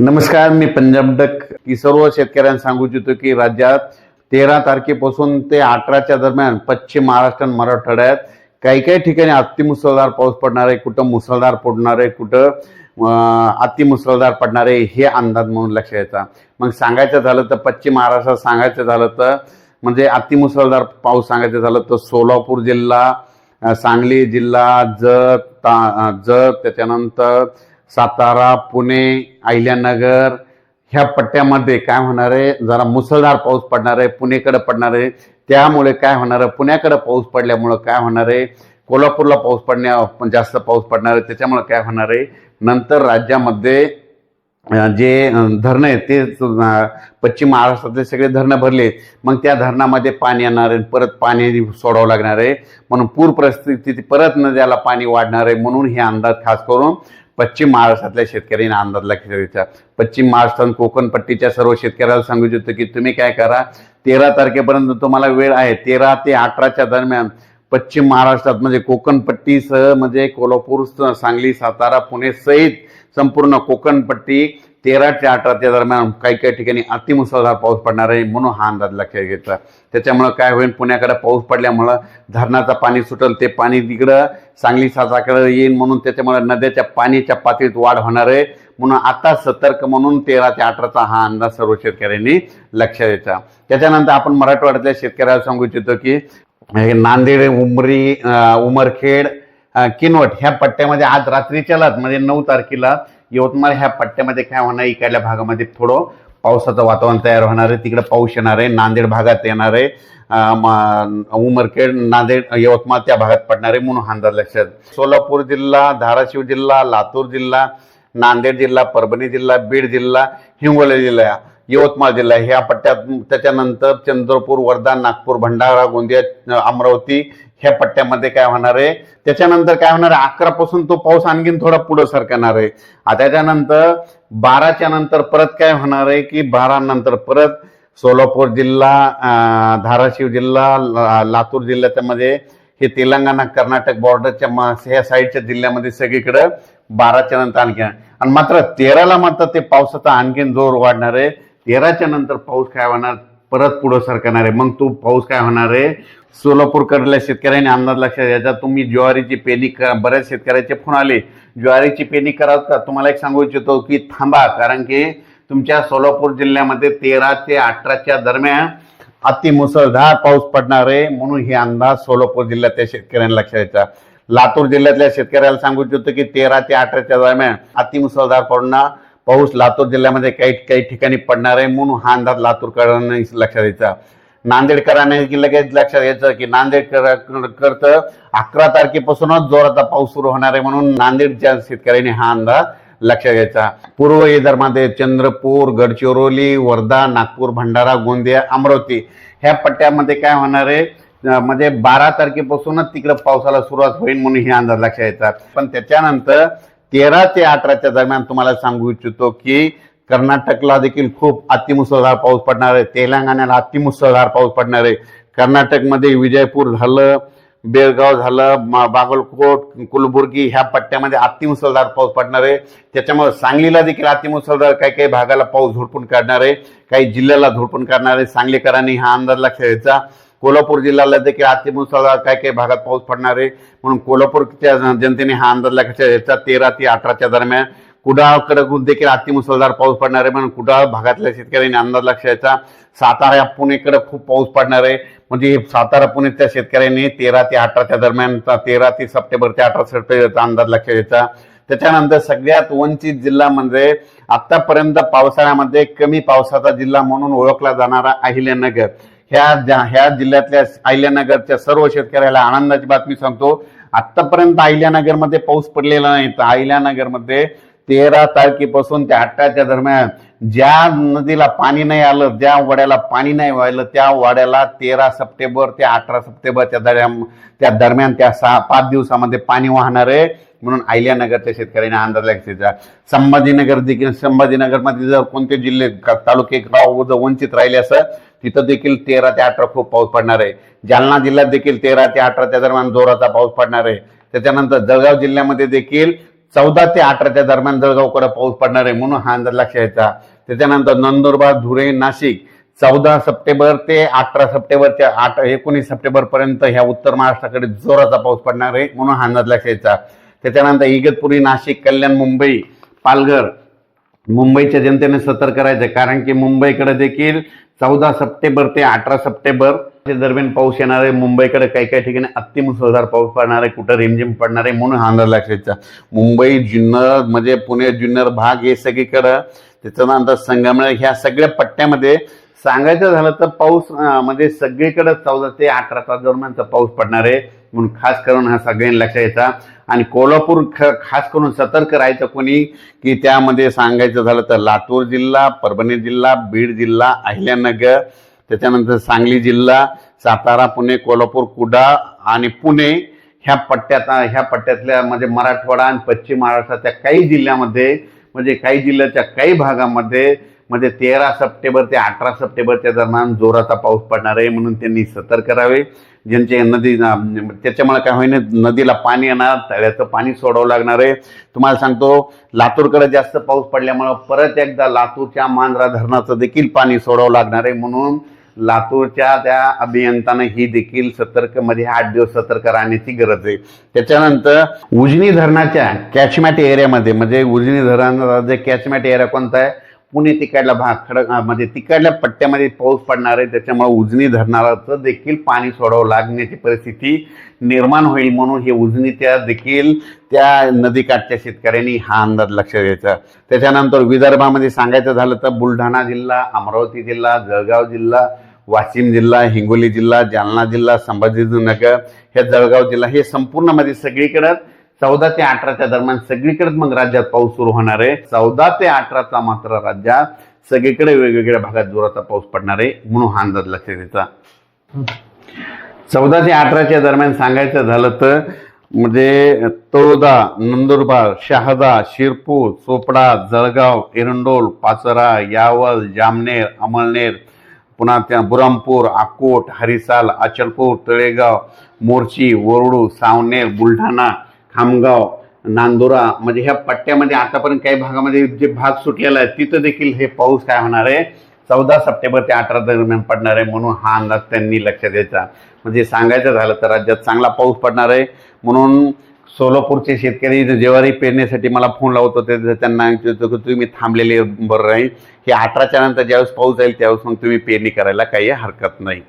नमस्कार मी पंजाब डक की सर्व शेतकऱ्यांना सांगू इच्छितो की राज्यात तेरा तारखेपासून ते अठराच्या दरम्यान पश्चिम महाराष्ट्र आणि मराठवाड्यात काही काही ठिकाणी अतिमुसळधार पाऊस पडणार आहे कुठं मुसळधार पडणार आहे कुठं अतिमुसळधार पडणार आहे हे अंदाज म्हणून लक्ष यायचा मग सांगायचं झालं तर पश्चिम महाराष्ट्रात सांगायचं झालं तर म्हणजे अतिमुसळधार पाऊस सांगायचं झालं तर सोलापूर जिल्हा सांगली जिल्हा जत ता जत त्याच्यानंतर सातारा पुणे अहिल्यानगर ह्या पट्ट्यामध्ये काय होणार आहे? जरा मुसळधार पाऊस पडणार आहे पुणेकडे पडणार आहे. त्यामुळे काय होणार आहे? पुण्याकडे पाऊस पडल्यामुळं काय होणार आहे? कोल्हापूरला पाऊस पडण्या जास्त पाऊस पडणार आहे. त्याच्यामुळे काय होणार आहे? नंतर राज्यामध्ये जे धरणं आहेत ते पश्चिम महाराष्ट्रातले सगळे धरणं भरले मग त्या धरणामध्ये पाणी येणार आहे. परत पाणी सोडावं लागणार आहे. म्हणून पूर परिस्थिती परत नद्याला पाणी वाढणार आहे. म्हणून हे अंदाज खास करून पश्चिम महाराष्ट्रातल्या शेतकऱ्यांना अंदाज लक्षात पश्चिम महाराष्ट्र आणि कोकण पट्टीच्या सर्व शेतकऱ्याला सांगू इच्छितो की तुम्ही काय करा तेरा तारखेपर्यंत तुम्हाला वेळ आहे तेरा ते अठराच्या दरम्यान पश्चिम महाराष्ट्रात म्हणजे कोकण पट्टीसह म्हणजे कोल्हापूर सांगली सातारा पुणे सहित संपूर्ण कोकण पट्टी तेरा ते अठराच्या दरम्यान काही काही ठिकाणी अतिमुसळधार पाऊस पडणार आहे म्हणून हा अंदाज लक्षात घेतला. त्याच्यामुळं काय होईल? पुण्याकडे पाऊस पडल्यामुळं धरणाचं पाणी सुटल ते पाणी तिकडं सांगली साताराकडे येईल म्हणून त्याच्यामुळे नद्याच्या पाण्याच्या पातळीत वाढ होणार आहे म्हणून आता सतर्क म्हणून तेरा ते अठराचा हा अंदाज सर्व शेतकऱ्यांनी लक्षात द्यायचा त्याच्यानंतर आपण मराठवाड्यातल्या शेतकऱ्याला सांगू इच्छितो की हे नांदेड उमरी उमरखेड किनवट ह्या पट्ट्यामध्ये आज रात्रीच्यालाच म्हणजे नऊ तारखेला यवतमाळ ह्या पट्ट्यामध्ये काय होणार? इकडल्या भागामध्ये थोडं पावसाचं वातावरण तयार होणार आहे. तिकडे पाऊस येणार आहे. नांदेड भागात येणार आहे. म- उमरखेड नांदेड यवतमाळ त्या भागात पडणार आहे म्हणून हा अंदाज लक्षात. सोलापूर जिल्हा धाराशिव जिल्हा लातूर जिल्हा नांदेड जिल्हा परभणी जिल्हा बीड जिल्हा हिंगोली जिल्हा यवतमाळ जिल्हा. ह्या पट्ट्यात त्याच्यानंतर चंद्रपूर वर्धा नागपूर भंडारा गोंदिया अमरावती ह्या पट्ट्यामध्ये काय होणार आहे? त्याच्यानंतर काय होणार आहे? अकरा पासून तो पाऊस आणखीन थोडा पुढे सरकणार आहे. त्याच्यानंतर बाराच्या नंतर परत काय होणार आहे की बारा नंतर परत सोलापूर जिल्हा धाराशिव जिल्हा लातूर जिल्ह्याच्या मध्ये हे तेलंगणा कर्नाटक बॉर्डरच्या ह्या साईडच्या जिल्ह्यामध्ये सगळीकडे बाराच्या नंतर आणखी आणि मात्र तेराला मात्र ते पावसाचा आणखीन जोर वाढणार आहे. तेराच्या नंतर पाऊस काय होणार? परत पुढं सरकणार आहे. मग तो पाऊस काय होणार आहे? सोलापूरकडल्या शेतकऱ्यांनी अंदाज लक्षात याचा तुम्ही ज्वारीची पेरणी करा. बऱ्याच शेतकऱ्याचे फोन आले. ज्वारीची पेरणी कराल का? तुम्हाला एक सांगू इच्छितो की थांबा कारण की तुमच्या सोलापूर जिल्ह्यामध्ये तेरा ते अठराच्या दरम्यान अतिमुसळधार पाऊस पडणार आहे. म्हणून हे अंदाज सोलापूर जिल्ह्यातल्या शेतकऱ्यांना लक्षात यायचा लातूर जिल्ह्यातल्या शेतकऱ्याला सांगू इच्छितो की तेरा ते अठराच्या दरम्यान अतिमुसळधार पडणार. पाऊस लातूर जिल्ह्यामध्ये काही काही ठिकाणी पडणार आहे म्हणून हा अंदाज लातूरकरांना लक्षात द्यायचा नांदेडकरांनी की लगेच लक्षात घ्यायचं की नांदेडकर अकरा तारखेपासूनच जोराचा पाऊस सुरू होणार आहे म्हणून नांदेडच्या शेतकऱ्यांनी हा अंदाज लक्षात घ्यायचा पूर्व विदर्भामध्ये चंद्रपूर गडचिरोली वर्धा नागपूर भंडारा गोंदिया अमरावती ह्या पट्ट्यामध्ये काय होणार आहे? म्हणजे बारा तारखेपासूनच तिकडे पावसाला सुरुवात होईल म्हणून हे अंदाज लक्षात येतात पण त्याच्यानंतर तेरा ते अठराच्या दरम्यान तुम्हाला सांगू इच्छितो की कर्नाटकला देखील खूप अतिमुसळधार पाऊस पडणार आहे. तेलंगणाला अतिमुसळधार पाऊस पडणार आहे. कर्नाटकमध्ये विजयपूर झालं बेळगाव झालं बागलकोट कुलबुर्गी ह्या पट्ट्यामध्ये अतिमुसळधार पाऊस पडणार आहे. त्याच्यामुळे सांगलीला देखील अतिमुसळधार काही काही भागाला पाऊस झोडपून काढणार आहे. काही जिल्ह्याला झोडपून काढणार आहे. सांगलीकरांनी हा अंदाज लक्षात घ्यायचा. कोल्हापूर जिल्ह्याला देखील अतिमुसळधार काही काही भागात पाऊस पडणार आहे. म्हणून कोल्हापूरच्या जनतेने हा अंदाज लक्षात याचा तेरा ते अठराच्या दरम्यान कुडाळकडे देखील अतिमुसळधार पाऊस पडणार आहे. म्हणून कुडाळ भागातल्या शेतकऱ्यांनी अंदाज लक्ष घ्यायचा सातारा या पुणेकडे खूप पाऊस पडणार आहे. म्हणजे सातारा पुणेच्या शेतकऱ्यांनी तेरा ते अठराच्या दरम्यान तेरा ते सप्टेंबर ते अठरा सप्टेंबरचा अंदाज लक्षात घ्यायचा त्याच्यानंतर सगळ्यात वंचित जिल्हा म्हणजे आतापर्यंत पावसाळ्यामध्ये कमी पावसाचा जिल्हा म्हणून ओळखला जाणारा अहिल्यानगर. ह्या ज्या- ह्या जिल्ह्यातल्या अहिल्यानगरच्या सर्व शेतकऱ्याला आनंदाची बातमी सांगतो. आतापर्यंत अहिल्यानगरमध्ये पाऊस पडलेला नाही. तर अहिल्यानगरमध्ये तेरा तारखेपासून ते अठराच्या दरम्यान ज्या नदीला पाणी नाही आलं ज्या वाड्याला पाणी नाही व्हायलं त्या वाड्याला तेरा सप्टेंबर ते अठरा सप्टेंबरच्या दरम्यान त्या दरम्यान त्या सहा पाच दिवसामध्ये पाणी वाहणार आहे. म्हणून अहिल्यानगरच्या शेतकऱ्यांनी अंदाज द्यायचा संभाजीनगर देखील संभाजीनगरमध्ये जर कोणते जिल्हे तालुके गाव जर वंचित राहिले असं तिथं देखील तेरा ते अठरा खूप पाऊस पडणार आहे. जालना जिल्ह्यात देखील तेरा ते अठराच्या दरम्यान जोराचा पाऊस पडणार आहे. त्याच्यानंतर जळगाव जिल्ह्यामध्ये देखील चौदा ते अठराच्या दरम्यान जळगावकडे पाऊस पडणार आहे म्हणून हा अंदाज लक्षात घ्यायचा त्याच्यानंतर नंदुरबार धुळे नाशिक चौदा सप्टेंबर ते अठरा सप्टेंबरच्या आठ एकोणीस सप्टेंबर पर्यंत ह्या उत्तर महाराष्ट्राकडे जोराचा पाऊस पडणार आहे म्हणून हा अंदाज लक्षात त्याच्यानंतर इगतपुरी नाशिक कल्याण मुंबई पालघर मुंबईच्या जनतेने सतर्क करायचं कारण की मुंबईकडे देखील चौदा सप्टेंबर ते अठरा सप्टेंबर दरम्यान पाऊस येणार आहे. मुंबईकडे काही काही ठिकाणी अतिमुसळधार पाऊस पडणार आहे. कुठं रिमझिम पडणार आहे म्हणून हा अंदाज लक्षात मुंबई जुन्नर म्हणजे पुणे जुन्नर भाग हे सगळीकडं त्याच्यानंतर संगमनेर ह्या सगळ्या पट्ट्यामध्ये सांगायचं झालं तर पाऊस म्हणजे सगळीकडे चौदा ते अठरा तास दरम्यानचा पाऊस पडणार आहे. म्हणून खास करून हा सगळ्यांनी लक्षात घ्यायचा आणि कोल्हापूर ख खास करून सतर्क राहायचं कोणी की त्यामध्ये सांगायचं झालं तर लातूर जिल्हा परभणी जिल्हा बीड जिल्हा अहिल्यानगर त्याच्यानंतर सांगली जिल्हा सातारा पुणे कोल्हापूर कुडा आणि पुणे ह्या पट्ट्यात ह्या पट्ट्यातल्या म्हणजे मराठवाडा आणि पश्चिम महाराष्ट्राच्या काही जिल्ह्यामध्ये म्हणजे काही जिल्ह्याच्या काही भागामध्ये म्हणजे तेरा सप्टेंबर ते अठरा सप्टेंबरच्या दरम्यान जोराचा पाऊस पडणार आहे म्हणून त्यांनी सतर्क करावे ज्यांचे नदी त्याच्यामुळे काय होईल नदीला पाणी येणार तळ्याचं पाणी सोडावं लागणार आहे. तुम्हाला सांगतो लातूरकडे जास्त पाऊस पडल्यामुळं परत एकदा लातूरच्या मांजरा धरणाचं देखील पाणी सोडावं लागणार आहे. म्हणून लातूरच्या त्या अभियंतानं ही देखील सतर्कमध्ये आठ दिवस सतर्क राहण्याची गरज आहे. त्याच्यानंतर उजनी धरणाच्या कॅचमॅट एरियामध्ये म्हणजे उजनी धरणाचा जे कॅचमॅट एरिया कोणता आहे? पुणे तिकडला भाग खडक म्हणजे तिकडल्या पट्ट्यामध्ये पाऊस पडणार आहे त्याच्यामुळे उजनी धरणाचं देखील पाणी सोडावं लागण्याची परिस्थिती निर्माण होईल म्हणून हे उजनी त्या देखील त्या नदीकाठच्या शेतकऱ्यांनी हा अंदाज लक्षात घ्यायचा त्याच्यानंतर विदर्भामध्ये सांगायचं झालं तर बुलढाणा जिल्हा अमरावती जिल्हा जळगाव जिल्हा वाशिम जिल्हा हिंगोली जिल्हा जालना जिल्हा संभाजीनगर हे जळगाव जिल्हा हे संपूर्णमध्ये सगळीकडं चौदा ते अठराच्या दरम्यान सगळीकडे मग राज्यात पाऊस सुरू होणार आहे. चौदा ते अठराचा मात्र राज्यात सगळीकडे वेगवेगळ्या भागात जोराचा पाऊस पडणार आहे म्हणून हा अंदाज लक्षात घ्यायचा. चौदा ते अठराच्या दरम्यान सांगायचं झालं तर म्हणजे तळोदा नंदुरबार शहादा शिरपूर चोपडा जळगाव एरंडोल पाचरा यावल जामनेर अमळनेर पुन्हा त्या बुरामपूर अकोट हरिसाल अचलपूर तळेगाव मोर्ची वरडू सावनेर बुलढाणा खामगाव नांदुरा म्हणजे ह्या पट्ट्यामध्ये आतापर्यंत काही भागामध्ये जे भाग सुटलेला आहे तिथं देखील हे पाऊस काय होणार आहे? चौदा सप्टेंबर ते अठरा दरम्यान पडणार आहे म्हणून हा अंदाज त्यांनी लक्ष द्यायचा म्हणजे सांगायचं झालं तर राज्यात चांगला पाऊस पडणार आहे. म्हणून सोलापूरचे शेतकरी ज्वारी पेरण्यासाठी मला फोन लावत होते त्यांना विचारतो की तुम्ही थांबलेले बरं राहील हे अठराच्या नंतर ज्यावेळेस पाऊस जाईल त्यावेळेस मग तुम्ही पेरणी करायला काही हरकत नाही.